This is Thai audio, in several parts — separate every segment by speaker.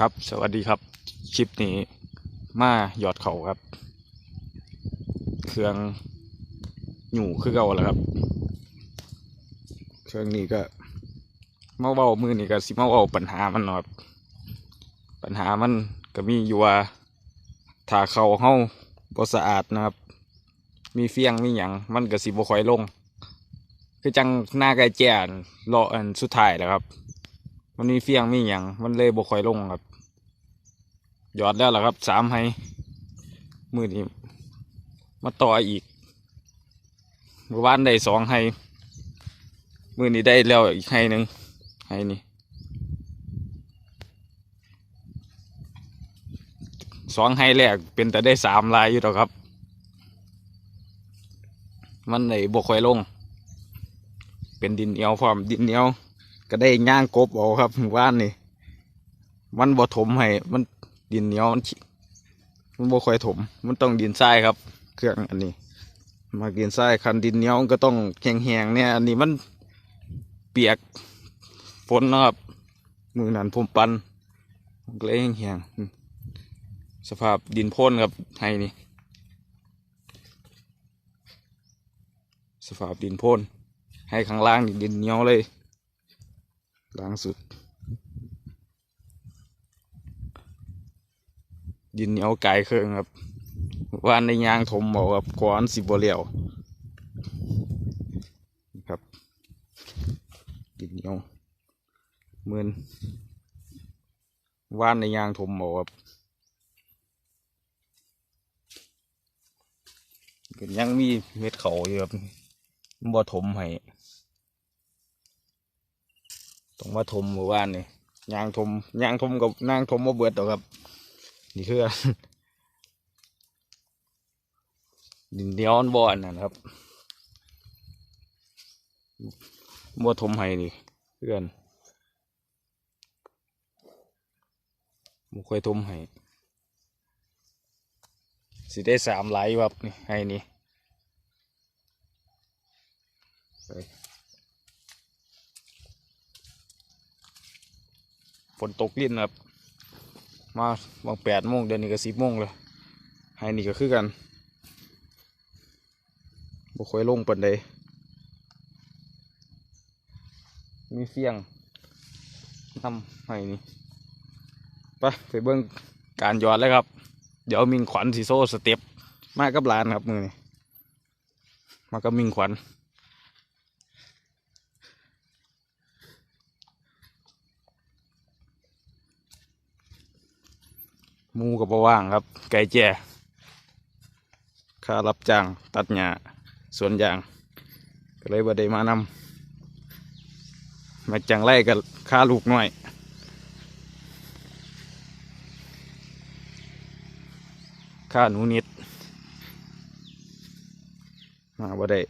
Speaker 1: ครับ สวัสดีครับ คลิปนี้มาหยอดเขาครับ เครื่องหนูคือเก่าแล้วครับ เครื่องนี้ก็มาเว้ามือนี่ก็สิมาเว้าปัญหามันเนาะครับ ปัญหามันก็มีอยู่ว่าถ้าเขาเฮาบ่สะอาดนะครับ มีเฟียงมีหยังมันก็สิบ่ค่อยลง คือจังหน้าไก่แจ่นรออันสุดท้ายแล้วครับ มันมีเฟียงมีหยังมันเลยบ่ค่อยลงครับ หยอดแล้วล่ะครับสามไฮมือนี้มาต่ออีกเมื่อวานได้สองไฮมือนี้ได้แล้วอีกไฮหนึ่งไฮนี้สองไฮแรกเป็นแต่ได้สามลายอยู่หรอกครับ มันเลยบ่ค่อยลง เป็นดินเหนียวพร้อมดินเหนียว ก็ได้ย่างกบเอาครับหมู่บ้านนี่มันบ่ถมให้มันดินเหนียวมันขี้มันบ่ค่อยถม มันต้องดินทรายครับ เครื่องอันนี้ มาดินทรายคันดินเหนียวมันก็ต้องแห้งๆเนี่ยอันนี้มันเปียกฝนนะครับมือนั้นผมปันเลยแห้งๆสภาพดินพ่นครับให้นี่สภาพดินพ่นให้ข้างล่างดินเหนียวเลย ล่างสุด ดินเหนียวไก่เครื่องครับวานในยางถมบอกครับก้อนสิบเหลียวครับ ดินเหนียวเหมือนวานในยางถมบอกครับยังมีเม็ดเขาอยู่ครับบ่ถมให้ ต้องมาทมหมู่บ้านนี่ยางทมยางทมกับนางทมมาเบิดหรอกครับ นี่คือดินเดียวอันบ่อนนั่นครับบ่ทมให้นี่เพื่อนบ่ค่อยทมให้สิได้สามไหลายครับนี่ให้นี่ไป ฝ นตกลิ้นครับมาบางแปดโมงเดือนนี้ก็สิบโมงเลยให้นี่ก็คือกันบ่ค่อยลงปันใดมีเฟียงทำให้นี่ไปไปเบิ่งการยอดเลยครับ เดี๋ยวมิงขวัญสีโซ่สเต็ปมากับลานครับมือนี่มากับมิงขวัญ มูกับว่างครับ ไก่แจ้ค่ารับจ้างตัดหญ้าสวนยาง ก็เลยบ่ได้มานำมาจังไรกับค่าลูกน้อยค่าหนูนิดมาบ่ได้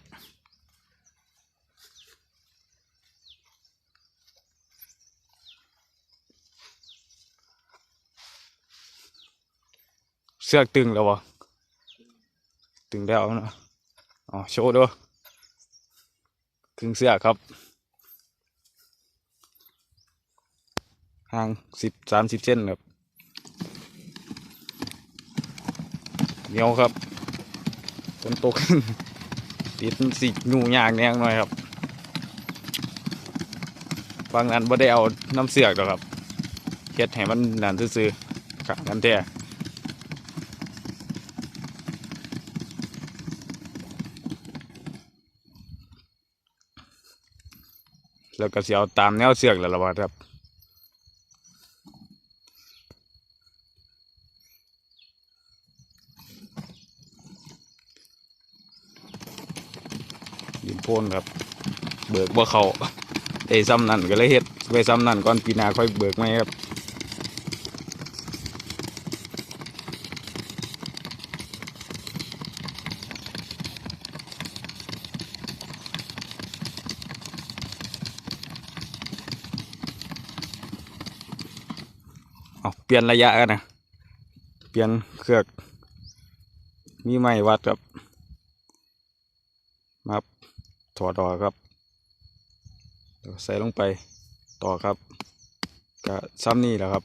Speaker 1: สือกตึงแล้ววะตึงแล้วนะอ๋อโชว์ด้วยครึ่งเสือกครับห่างสิบสามสิบเซนครับเหนียวครับฝนตกติดสิงูยางแนงหน่อยครับบางนั้นไ่ได้เอาน้ำเสือกหรอกครับเฮ็ดให้มันนานซื่อๆขังกันแท้ แล้วก็เสียวตามแนวเสือกแล้วละวะครับดินโพนครับ เบิกบ่เขาไอ้ซ้ำนั่นก็เลยเฮ็ดไว้ซ้ำนั่นก่อนปีนาค่อยเบิกไหมครับ เปลี่ยนระยะกันนะเปลี่ยนเครือกมีไม้วัดครับมาถอดออกครับใส่ลงไปต่อครับก็ซ้ำนี่แหละครับ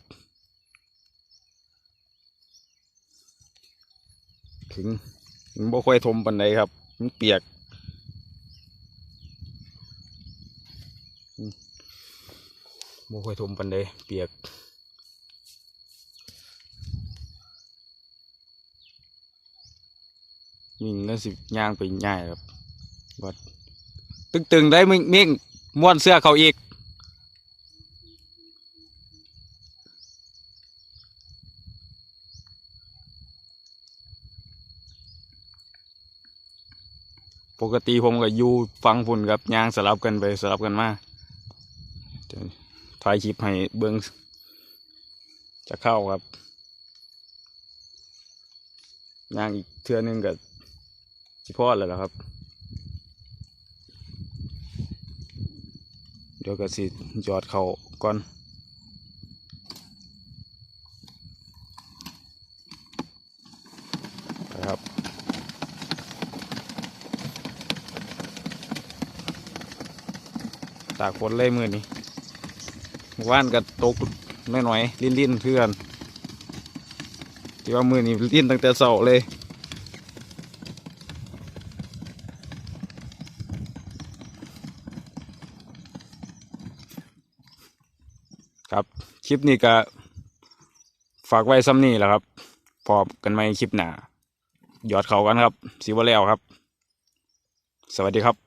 Speaker 1: ถึงถึงบ่ค่อยทมปันใดครับ มันเปียกบ่ค่อยทมปันใดเปียก ยิงแล้วสิย่างไปง่ายครับวัดตึงๆได้มึงมิ่งม้วนเสื้อเขาอีกปกติผมก็อยู่ฟังพุ่นครับยางสลับกันไปสลับกันมาถ่ายคลิปให้เบิ้องจะเข้าครับยางอีกเทือนึงกับ สิพอดแล้วล่ะครับ เดี๋ยวก็สิยอดเขาก่อนนะครับตากฝนเลยมือนี้ว่านก็ตกน้อยๆลิ้นๆเพื่อนที่ว่ามือนี้ลิ้นตั้งแต่เสาเลย ครับ คลิปนี้ก็ฝากไว้ซ้ำนี่แหละครับ พอกันไหมคลิปหน้ายอดเขากันครับสีวะแล้วครับ สวัสดีครับ